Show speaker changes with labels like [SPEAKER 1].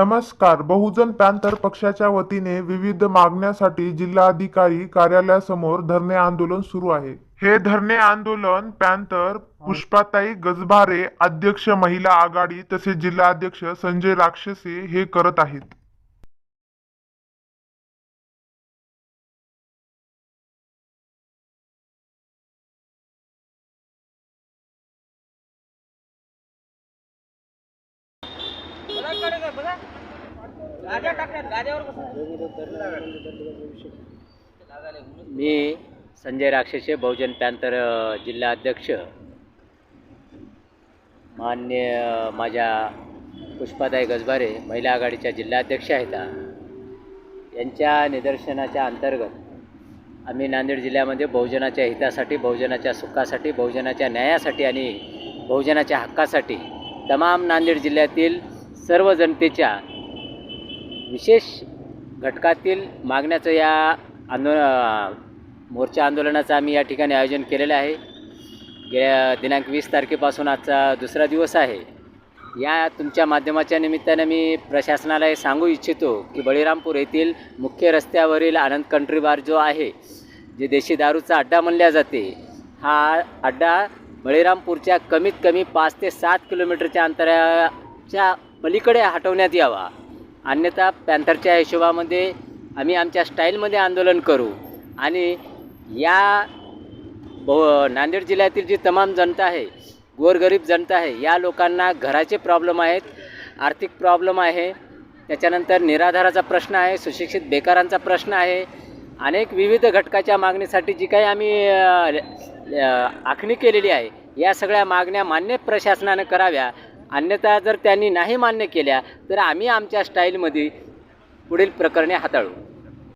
[SPEAKER 1] नमस्कार. बहुजन पॅंथर पक्षाच्या वतीने विविध मागण्यासाठी जिल्हाधिकारी कार्यालयासमोर धरणे आंदोलन सुरू आहे. हे धरणे आंदोलन पॅंथर पुष्पाताई गजभारे अध्यक्ष महिला आघाडी तसेच जिल्हाध्यक्ष संजय राक्षसे हे करत आहेत.
[SPEAKER 2] मी संजय राक्षसे बहुजन प्यांतर जिल्हा अध्यक्ष. मान्य माझ्या पुष्पाताई गजबारे महिला आघाडीच्या जिल्हाध्यक्ष आहेत यांच्या निदर्शनाच्या अंतर्गत आम्ही नांदेड जिल्ह्यामध्ये बहुजनाच्या हितासाठी बहुजनाच्या सुखासाठी बहुजनाच्या न्यायासाठी आणि बहुजनाच्या हक्कासाठी तमाम नांदेड जिल्ह्यातील सर्व जनतेच्या विशेष घटकातील मागण्याचं या आंदोलन मोर्चा आंदोलनाचं आम्ही या ठिकाणी आयोजन केलेलं आहे. गेल्या दिनांक वीस तारखेपासून आजचा दुसरा दिवस आहे. या तुमच्या माध्यमाच्या निमित्तानं मी प्रशासनाला हे सांगू इच्छितो की बळीरामपूर येथील मुख्य रस्त्यावरील आनंद कंट्री बार जो आहे जे देशी दारूचा अड्डा म्हणल्या जाते हा अड्डा बळीरामपूरच्या कमीत कमी पाच ते सात किलोमीटरच्या अंतराच्या पलीकडे हटवण्यात यावा. अन्यथा पॅन्थरच्या हिशोबामध्ये आम्ही आमच्या स्टाईलमध्ये आंदोलन करू. आणि या बहु नांदेड जिल्ह्यातील जी तमाम जनता आहे गोरगरीब जनता आहे या लोकांना घराचे प्रॉब्लेम आहेत आर्थिक प्रॉब्लेम आहे त्याच्यानंतर निराधाराचा प्रश्न आहे सुशिक्षित बेकारांचा प्रश्न आहे अनेक विविध घटकाच्या मागणीसाठी जी काही आम्ही आखणी केलेली आहे या सगळ्या मागण्या मान्य प्रशासनानं कराव्या अन्यथा जर त्यांनी नाही मान्य केल्या तर आम्ही आमच्या स्टाईलमध्ये पुढील प्रकरणे हाताळू.